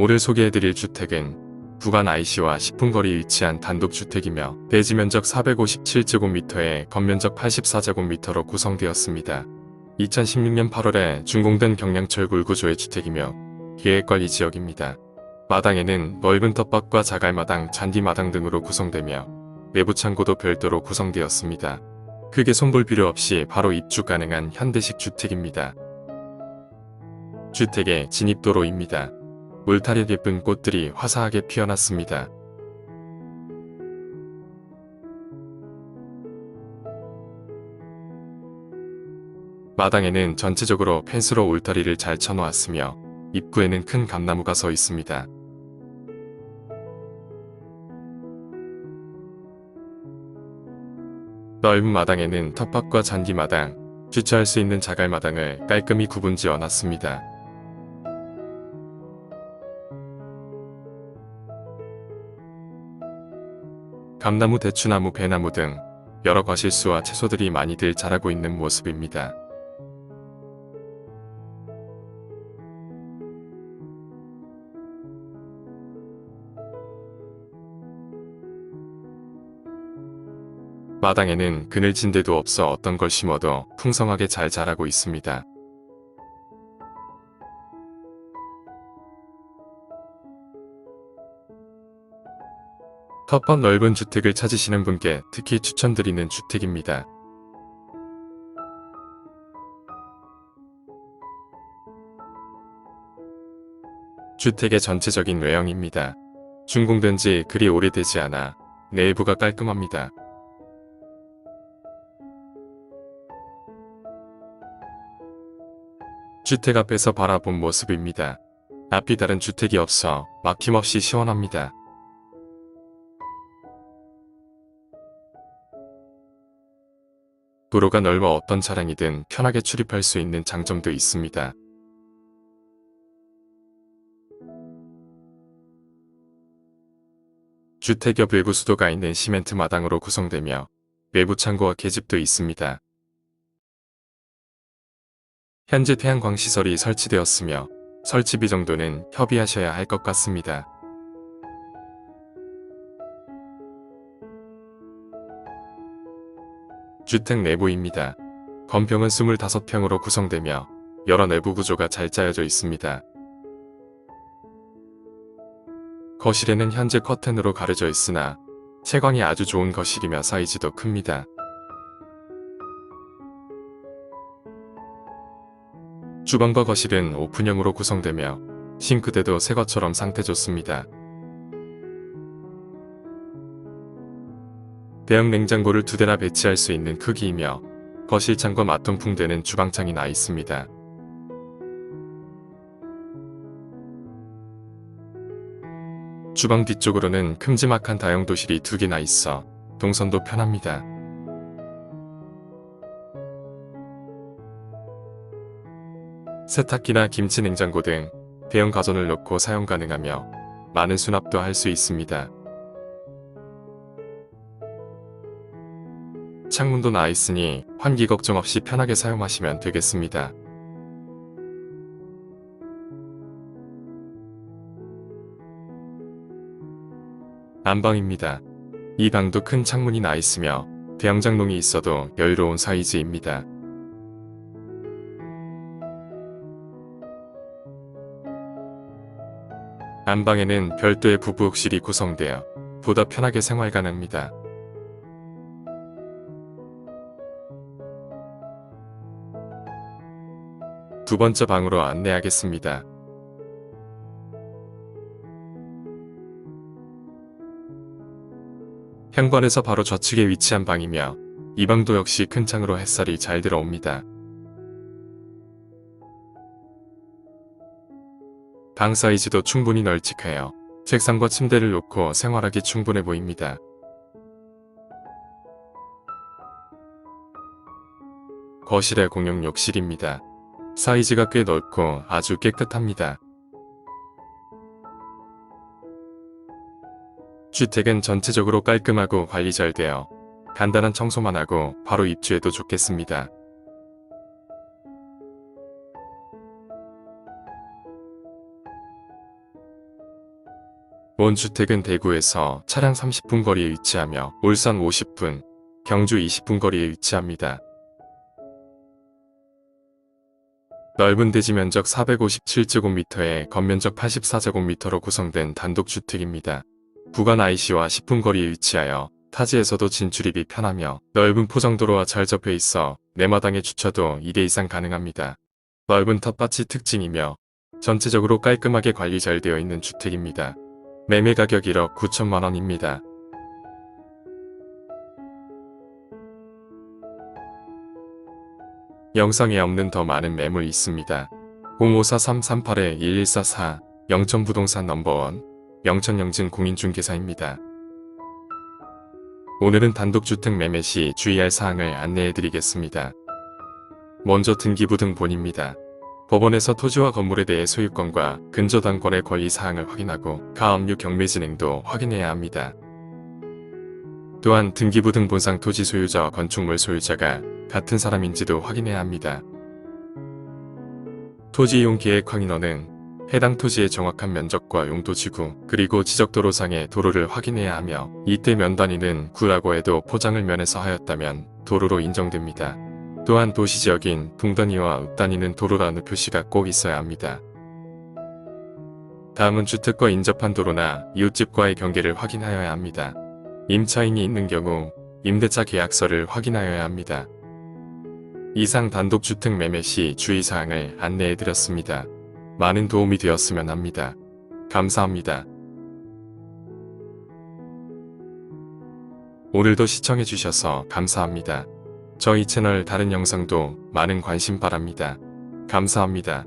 오늘 소개해드릴 주택은 부간 IC와 10분 거리에 위치한 단독주택이며 대지 면적 457제곱미터에 건면적 84제곱미터로 구성되었습니다. 2016년 8월에 준공된 경량철 굴구조의 주택이며 계획관리 지역입니다. 마당에는 넓은 텃밭과 자갈마당, 잔디마당 등으로 구성되며 내부 창고도 별도로 구성되었습니다. 크게 손볼 필요 없이 바로 입주 가능한 현대식 주택입니다. 주택의 진입도로입니다. 울타리 예쁜 꽃들이 화사하게 피어났습니다. 마당에는 전체적으로 펜스로 울타리를 잘 쳐놓았으며 입구에는 큰 감나무가 서 있습니다. 넓은 마당에는 텃밭과 잔디마당, 주차할 수 있는 자갈마당을 깔끔히 구분 지어 놨습니다. 감나무, 대추나무, 배나무 등 여러 과실수와 채소들이 많이들 자라고 있는 모습입니다. 마당에는 그늘진 데도 없어 어떤 걸 심어도 풍성하게 잘 자라고 있습니다. 텃밭 넓은 주택을 찾으시는 분께 특히 추천드리는 주택입니다. 주택의 전체적인 외형입니다. 준공된 지 그리 오래되지 않아 내부가 깔끔합니다. 주택 앞에서 바라본 모습입니다. 앞이 다른 주택이 없어 막힘없이 시원합니다. 도로가 넓어 어떤 차량이든 편하게 출입할 수 있는 장점도 있습니다. 주택 옆 외부 수도가 있는 시멘트 마당으로 구성되며 외부 창고와 계집도 있습니다. 현재 태양광 시설이 설치되었으며 설치비 정도는 협의하셔야 할 것 같습니다. 주택 내부입니다. 건평은 25평으로 구성되며 여러 내부 구조가 잘 짜여져 있습니다. 거실에는 현재 커튼으로 가려져 있으나 채광이 아주 좋은 거실이며 사이즈도 큽니다. 주방과 거실은 오픈형으로 구성되며 싱크대도 새 것처럼 상태 좋습니다. 대형 냉장고를 두 대나 배치할 수 있는 크기이며 거실 창과 맞통풍되는 주방창이 나 있습니다. 주방 뒤쪽으로는 큼지막한 다용도실이 두 개나 있어 동선도 편합니다. 세탁기나 김치 냉장고 등 대형 가전을 넣고 사용 가능하며 많은 수납도 할 수 있습니다. 창문도 나 있으니 환기 걱정 없이 편하게 사용하시면 되겠습니다. 안방입니다. 이 방도 큰 창문이 나 있으며 대형장롱이 있어도 여유로운 사이즈입니다. 안방에는 별도의 부부욕실이 구성되어 보다 편하게 생활 가능합니다. 두 번째 방으로 안내하겠습니다. 현관에서 바로 좌측에 위치한 방이며 이 방도 역시 큰 창으로 햇살이 잘 들어옵니다. 방 사이즈도 충분히 널찍해요. 책상과 침대를 놓고 생활하기 충분해 보입니다. 거실의 공용 욕실입니다. 사이즈가 꽤 넓고 아주 깨끗합니다. 주택은 전체적으로 깔끔하고 관리 잘 되어 간단한 청소만 하고 바로 입주해도 좋겠습니다. 본 주택은 대구에서 차량 30분 거리에 위치하며 울산 50분, 경주 20분 거리에 위치합니다. 넓은 대지 면적 457제곱미터에 건면적 84제곱미터로 구성된 단독주택입니다. 부간 IC와 10분 거리에 위치하여 타지에서도 진출입이 편하며 넓은 포장도로와 잘 접해 있어 내마당의 주차도 2대 이상 가능합니다. 넓은 텃밭이 특징이며 전체적으로 깔끔하게 관리 잘 되어 있는 주택입니다. 매매 가격 1억 9천만 원입니다. 영상에 없는 더 많은 매물 있습니다. 054-338-1144 영천부동산 넘버원 영천영진 공인중개사입니다. 오늘은 단독주택 매매 시 주의할 사항을 안내해 드리겠습니다. 먼저 등기부등 본입니다. 법원에서 토지와 건물에 대해 소유권과 근저당권의 권리 사항을 확인하고 가압류 경매 진행도 확인해야 합니다. 또한 등기부등 본상 토지 소유자와 건축물 소유자가 같은 사람인지도 확인해야 합니다. 토지 이용 계획 확인원은 해당 토지의 정확한 면적과 용도 지구 그리고 지적도로상의 도로를 확인해야 하며 이때 면단위는 구라고 해도 포장을 면에서 하였다면 도로로 인정됩니다. 또한 도시지역인 동단위와 읍단위는 도로라는 표시가 꼭 있어야 합니다. 다음은 주택과 인접한 도로나 이웃집과의 경계를 확인하여야 합니다. 임차인이 있는 경우 임대차 계약서를 확인하여야 합니다. 이상 단독주택 매매 시 주의사항을 안내해드렸습니다. 많은 도움이 되었으면 합니다. 감사합니다. 오늘도 시청해주셔서 감사합니다. 저희 채널 다른 영상도 많은 관심 바랍니다. 감사합니다.